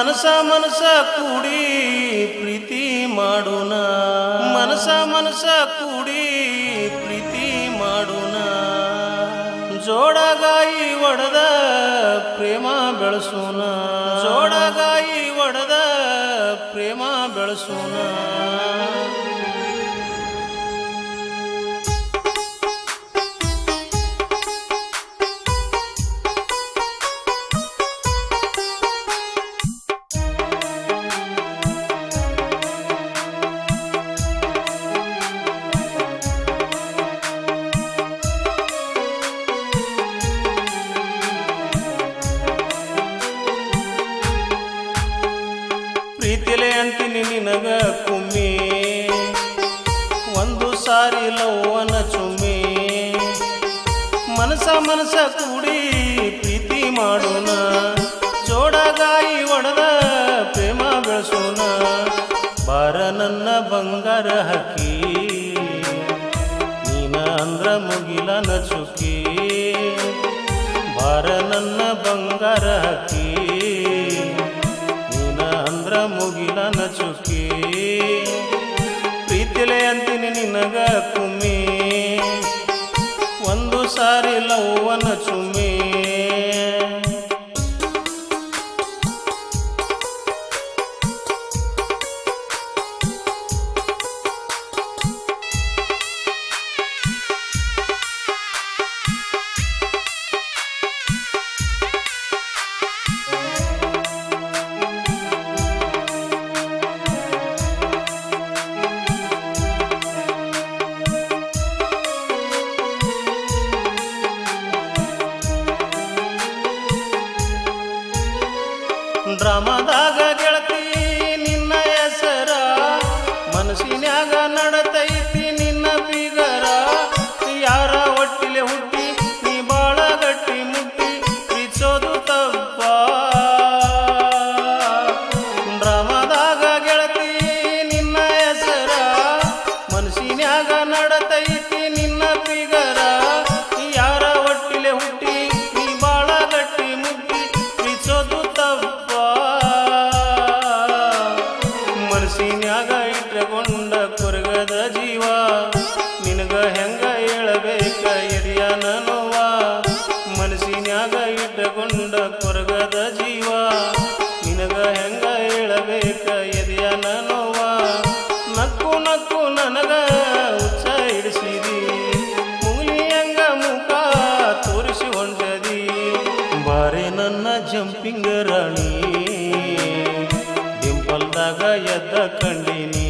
ಮನಸ ಮನಸ ಕೂಡಿ ಪ್ರೀತಿ ಮಾಡೋಣ. ಮನಸ ಮನಸ ಕೂಡಿ ಪ್ರೀತಿ ಮಾಡೋಣ. ಜೋಡಗಾಯಿ ಒಡೆದ ಪ್ರೇಮ ಬೆಳೆಸೋಣ. ಜೋಡಗಾಯಿ ಒಡೆದ ಪ್ರೇಮ ಬೆಳೆಸೋಣ. ಪ್ರೀತಿಲೆ ಅಂತೀನಿ ನಿನಗ ಕುಮ್ಮಿ. ಒಂದು ಸಾರಿ ಲವ್ವನ ಚುಮ್ಮಿ. ಮನಸ ಮನಸ ಕೂಡಿ ಪ್ರೀತಿ ಮಾಡೋಣ. ಜೋಡಗಾಯಿ ಒಡೆದ ಪ್ರೇಮ ಬೆಳೆಸೋಣ. ಬಾರ ನನ್ನ ಬಂಗಾರ ಹಕ್ಕಿ. ನೀನ ಅಂದ್ರ ಮುಗಿಲನ ಚುಕ್ಕಿ. ಬಾರ ನನ್ನ ಬಂಗಾರ ಹಕ್ಕಿ. ನಿನಗ ಒಂದು ಸಾರಿ ಲವ್ವನ ಚುಮ್ಮಿ ಹೇಳಬೇಕ ಎರಿಯ ನೋವ, ಮನಸ್ಸಿನ್ಯಾಗ ಇಟ್ಟುಕೊಂಡ ಕೊರಗದ ಜೀವ. ನಿನಗ ಹೆಂಗ ಹೇಳಬೇಕ ಎರಿಯ ನೋವ? ನಕ್ಕು ನಕ್ಕು ನನಗ ಉಚ್ಚ ಹಿಡಿಸಿದಿ. ಹಂಗ ಮುಖ ತೋರಿಸಿ ಹೊಂಟದಿ. ಬಾರೆ ನನ್ನ ಜಂಪಿಂಗ್ ರಾಣಿ, ಡಿಂಪಲ್ದಾಗ ಎದ್ದ ಕಂಡಿನಿ.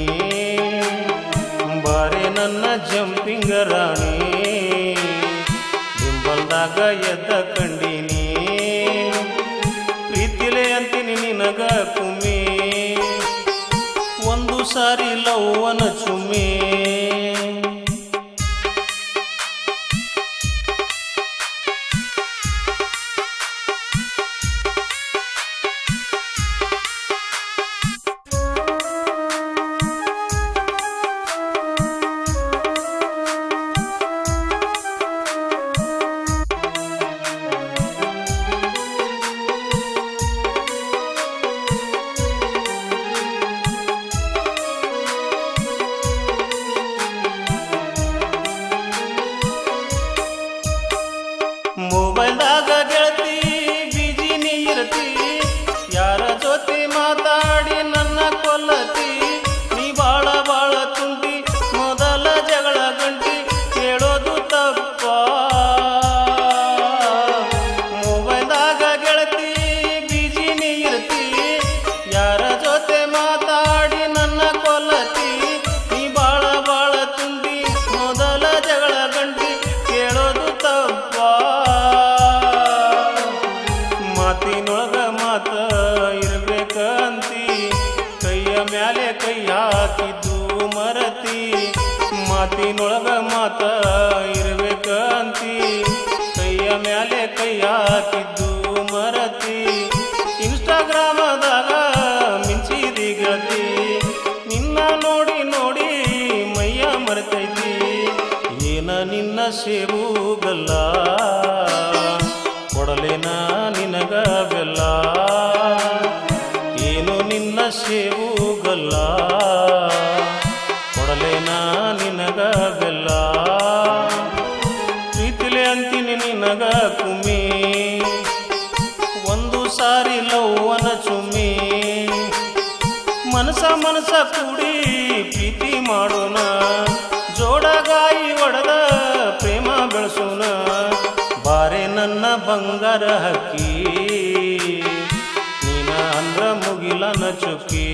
ಬಾರೆ ನನ್ನ ಜಂಪಿಂಗ್ ರಾಣಿ ಎದ್ದ ಕಂಡಿನಿ. ಪ್ರೀತಿಲೆ ಅಂತೀನಿ ನಿನಗ ಕುಮಿ ಒಂದು ಸಾರಿ ಲವ್ವನ ಚುಮ್ಮಿ. bala ಮಾತಿನೊಳಗ ಮಾತ ಇರ್ಬೇಕಂತಿ. ಕೈಯ ಮ್ಯಾಲೆ ಕೈ ಹಾಕಿದ್ದು ಮರತಿ. ಇನ್ಸ್ಟಾಗ್ರಾಮದಾಗ ಮಿಂಚಿದಿ ಗತಿ ನಿನ್ನ ನೋಡಿ ನೋಡಿ ಮೈಯ ಮರ್ತೈತಿ. ಏನ ನಿನ್ನ ಸೇಬುಗಲ್ಲ ಸಾರಿ ಲವ್ವನ ಸುಮ್ಮಿ. ಮನಸ ಮನಸ ಕೂಡಿ ಪ್ರೀತಿ ಮಾಡೋಣ. ಜೋಡಗಾಯಿ ಒಡೆದ ಪ್ರೇಮ ಬೆಳೆಸೋಣ. ಬಾರೆ ನನ್ನ ಬಂಗಾರ ಹಕ್ಕಿ. ನೀನ ಅಂದ್ರ ಮುಗಿಲನ ಚುಕ್ಕಿ.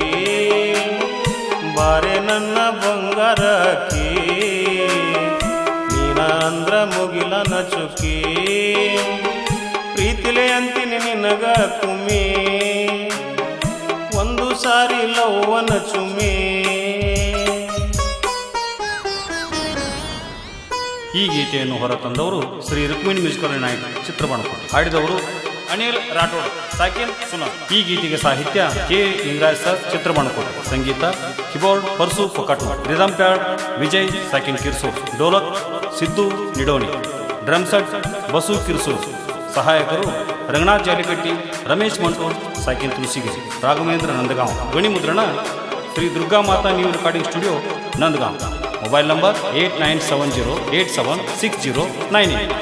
ಬಾರೆ ನನ್ನ ಬಂಗಾರ ಹಕ್ಕಿ. ನೀನ ಅಂದ್ರ ಮುಗಿಲನ ಚುಕ್ಕಿ. ಪ್ರೀತಿಲೆ ಅಂತೀನಿ ನಿನಗ ತುಮಿ. ಒಂದು ಸಾರಿ ಲವ್ವನ ಚುಮಿ. ಈ ಗೀತೆಯನ್ನು ಹೊರತಂದವರು ಶ್ರೀ ರುಕ್ಮಿಣಿ ಮ್ಯೂಸಿಕಲ್ ನಾಯಕ್ ಚಿತ್ರಬಣ ಹಾಡಿದವರು ಅನಿಲ್ ರಾಠೋಡ್, ಸಾಕಿನ್ ಸುನಾ. ಈ ಗೀತೆಗೆ ಸಾಹಿತ್ಯ ಕೆ ಇಂಗ್ರಾಜ್ ಸರ್ ಚಿತ್ರಬಣಕೋಟ್ ಸಂಗೀತ keyboard Parsu Fokat rhythm pad Vijay, ಸಾಕಿನ್ ಕಿರ್ಸು. ಡೋಲಕ್ Siddu, ನಿಡೋನಿ. Drum set, Basu Kirsu. ಸಹಾಯಕರು ರಂಗನಾಥ್ ಜಾಲಿಕಟ್ಟಿ, ರಮೇಶ್ ಮಂಟೋ ಸಾಕಿನ್ ತುಳಸಿಗಿರಿ, ರಾಘವೇಂದ್ರ ನಂದಗಾಂವ್ ಧ್ವನಿ ಮುದ್ರಣ Shri Durga Mata new recording studio, Nandgaon. Mobile number eight nine seven zero eight seven six zero nine eight.